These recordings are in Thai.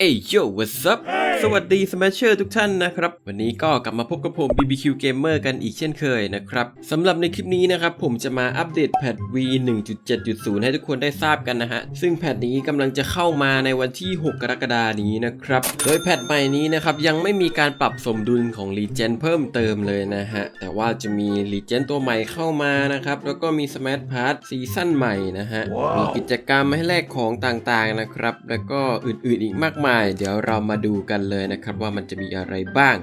เอ้ยโย what's up สวัสดีสมาเชอร์ทุกท่านนะครับ วันนี้ก็กลับมาพบกับผม BBQ Gamer กันอีกเช่นเคยนะครับสำหรับในคลิปนี้นะครับ ผมจะมาอัปเดตแพท V 1.7.0 ให้ทุกคนได้ทราบกันนะฮะ ซึ่งแพทนี้กำลังจะเข้ามาในวันที่ 6 กรกฎานี้นะครับ โดยแพทใหม่นี้นะครับ ยังไม่มีการปรับสมดุลของรีเจนเพิ่มเติมเลยนะฮะ แต่ว่าจะมีรีเจนตัวใหม่เข้ามานะครับ แล้วก็มี Smash Pass ซีซั่นใหม่นะฮะมีกิจกรรมให้แลกของต่างๆนะครับ แล้วก็อื่นๆอีกมากมาย เดี๋ยวเรามาดูกันเลยนะครับว่ามันจะมีอะไรบ้าง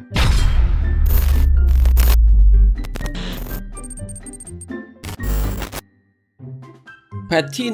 แพทที่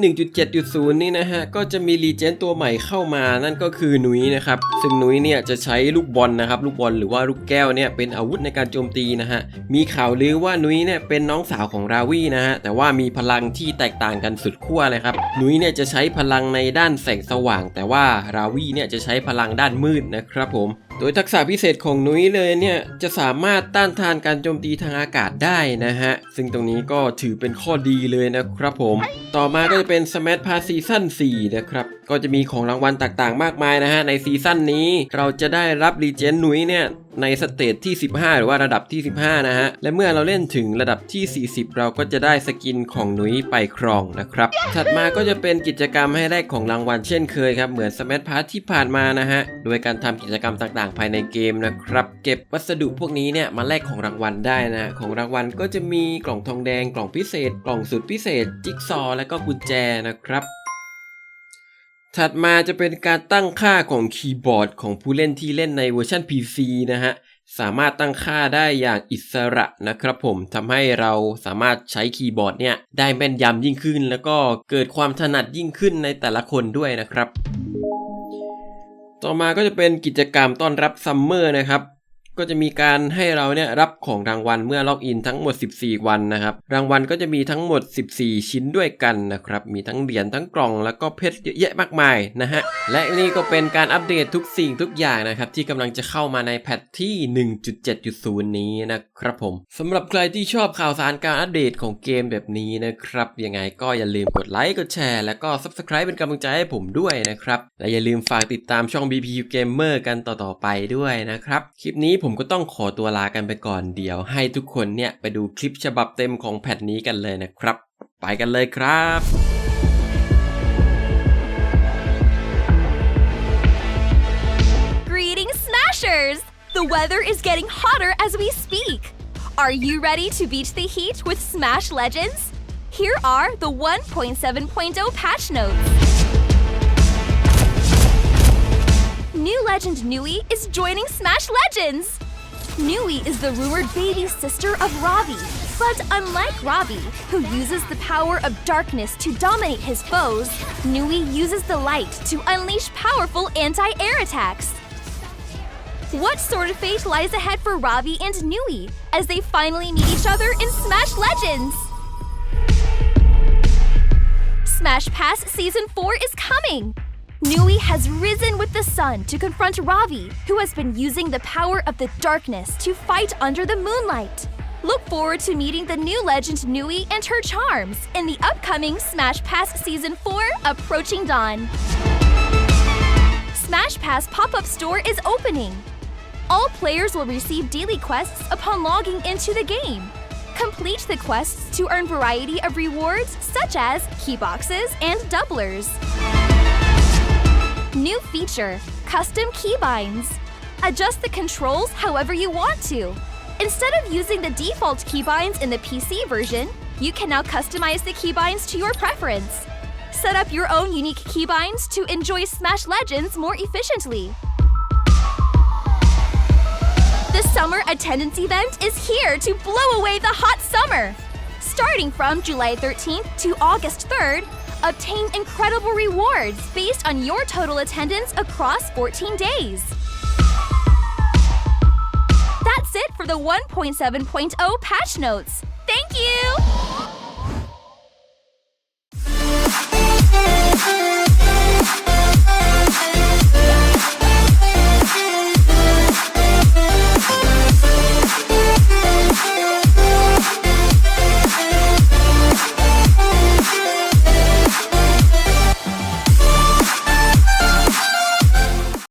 1.7.0 นี่นะฮะ ก็จะมีรีเจนตัวใหม่เข้ามานั่นก็คือนุ้ยนะครับ ซึ่งนุ้ยเนี่ยจะใช้ลูกบอลนะครับ ลูกบอลหรือว่าลูกแก้วเนี่ยเป็นอาวุธในการโจมตีนะฮะ มีข่าวลือว่านุ้ยเนี่ยเป็นน้องสาวของราวีนะฮะ แต่ว่ามีพลังที่แตกต่างกันสุดขั้วเลยครับ นุ้ยเนี่ยจะใช้พลังในด้านแสงสว่าง แต่ว่าราวีเนี่ยจะใช้พลังด้านมืดนะครับผมโดยทักษะพิเศษของนุ้ยเลยเนี่ย จะสามารถต้านทานการโจมตีทางอากาศได้นะฮะ ซึ่งตรงนี้ก็ถือเป็นข้อดีเลยนะครับผม ต่อมาก็จะเป็น Smash Pass ซีซั่น4นะครับ ก็จะมีของรางวัลต่างๆ มากมายนะฮะ ในซีซั่นนี้เราจะได้รับรีเจนนุ้ยเนี่ยในสเตจที่ 15 หรือว่าระดับที่ 15 นะฮะ และเมื่อเราเล่นถึงระดับที่ 40 เราก็จะได้สกินของหนุยไปครองนะครับ ถัดมาก็จะเป็นกิจกรรมให้แลกของรางวัลเช่นเคยครับ เหมือน Smash Pass ที่ผ่านมานะฮะ โดยการทำกิจกรรมต่างๆ ภายในเกมนะครับ เก็บวัสดุพวกนี้เนี่ยมาแลกของรางวัลได้นะ ของรางวัลก็จะมีกล่องทองแดง กล่องพิเศษ กล่องสุดพิเศษ จิ๊กซอ และก็กุญแจนะครับ ถัดมาจะเป็นการตั้งค่าของคีย์บอร์ดของผู้เล่นที่เล่นในเวอร์ชัน PC นะฮะ สามารถตั้งค่าได้อย่างอิสระนะครับผมทำให้เราสามารถใช้คีย์บอร์ดเนี่ยได้แม่นยำยิ่งขึ้น แล้วก็เกิดความถนัดยิ่งขึ้นในแต่ละคนด้วยนะครับ ต่อมาก็จะเป็นกิจกรรมต้อนรับซัมเมอร์นะครับ ก็จะมีการให้เราเนี่ยรับของรางวัลเมื่อล็อกอินทั้งหมด 14 วันนะครับ รางวัลก็จะมีทั้งหมด 14 ชิ้นด้วยกันนะครับ มีทั้งเหรียญทั้งกล่องแล้วก็เพชรเยอะแยะมากมายนะฮะ และนี่ก็เป็นการอัปเดตทุกสิ่งทุกอย่างนะครับ ที่กำลังจะเข้ามาในแพทที่ 1.7.0 นี้นะครับผมสำหรับใครที่ชอบข่าวสารการอัปเดตของเกมแบบนี้นะครับ ยังไงก็อย่าลืมกดไลค์กดแชร์แล้วก็ Subscribe เป็นกำลังใจให้ผมด้วยนะครับและอย่าลืมฝากติดตามช่อง BPU Gamer กันต่อๆไปด้วยนะครับคลิปนี้ผมมก็ต้องขอตัวลากันไปก่อนเดี๋ยว ให้ทุกคนเนี่ยไปดูคลิปฉบับเต็มของแพทนี้กันเลยนะครับ ไปกันเลยครับ Smashers! The weather is getting hotter as we speak. Are you ready to beat the heat with Smash Legends? Here are the 1.7.0 patch notes. Legend Nui is joining Smash Legends! Nui is the rumored baby sister of Ravi. But unlike Ravi, who uses the power of darkness to dominate his foes, Nui uses the light to unleash powerful anti air attacks. What sort of fate lies ahead for Ravi and Nui as they finally meet each other in Smash Legends? Smash Pass Season 4 is coming! Nui has risen with the sun to confront Ravi, who has been using the power of the darkness to fight under the moonlight. Look forward to meeting the new legend Nui and her charms in the upcoming Smash Pass Season 4 Approaching Dawn. Smash Pass pop up store is opening. All players will receive daily quests upon logging into the game. Complete the quests to earn variety of rewards such as key boxes and doublers. New feature Custom Keybinds. Adjust the controls however you want to. Instead of using the default keybinds in the PC version, you can now customize the keybinds to your preference. Set up your own unique keybinds to enjoy Smash Legends more efficiently. The summer attendance event is here to blow away the hot summer. Starting from July 13th to August 3rd, obtain incredible rewards based on your total attendance across 14 days. That's it for the 1.7.0 patch notes. Thank you!